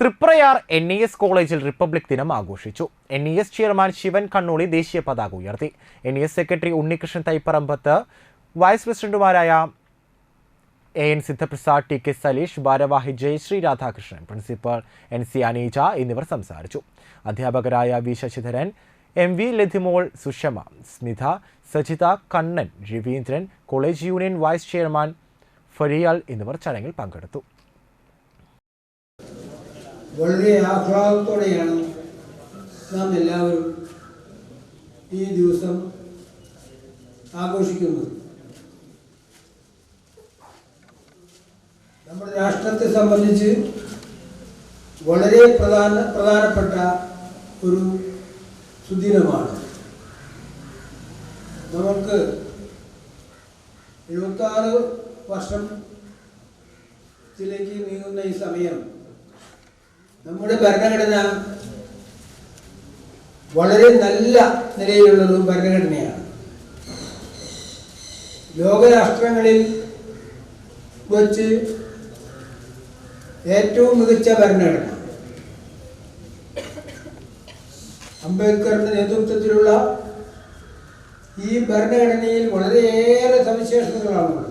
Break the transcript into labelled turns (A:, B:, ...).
A: Triprayar N E S കോളേജിൽ republic ദിനം ആഘോഷിച്ചു. N E S chairman Sivan Kannuli ദേശീയ പതാക ഉയർത്തി. N E S secretary Unnikrishnan Thaiparambath vice പ്രസിഡന്റുമാരായ A N Sidhaprasad T K Saleesh ഭാരവാഹി Jayasree Radhakrishnan principal N C Aneeja എന്നിവർ സംസാരിച്ചു. അധ്യാപകരായ V Sasidharan M V Lathimol Sushama Smitha Sajitha Kannan Raveendran college union vice chairman Fariyal എന്നിവർ ചടങ്ങിൽ പങ്കെടുത്തു.
B: വളരെ ആഹ്ലാദത്തോടെയാണ് നാം എല്ലാവരും ഈ ദിവസം ആഘോഷിക്കുന്നത്. നമ്മുടെ രാഷ്ട്രത്തെ സംബന്ധിച്ച് വളരെ പ്രധാന പ്രധാനപ്പെട്ട ഒരു സുദിനമാണ്. നമുക്ക് എഴുപത്താറ് വർഷത്തിലേക്ക് നീങ്ങുന്ന ഈ സമയം നമ്മുടെ ഭരണഘടന വളരെ നല്ല നിലയിലുള്ള ഒരു ഭരണഘടനയാണ്. ലോകരാഷ്ട്രങ്ങളിൽ വച്ച് ഏറ്റവും മികച്ച ഭരണഘടന. അംബേദ്കറിന്റെ നേതൃത്വത്തിലുള്ള ഈ ഭരണഘടനയിൽ വളരെയേറെ സവിശേഷതകളാണുള്ളത്.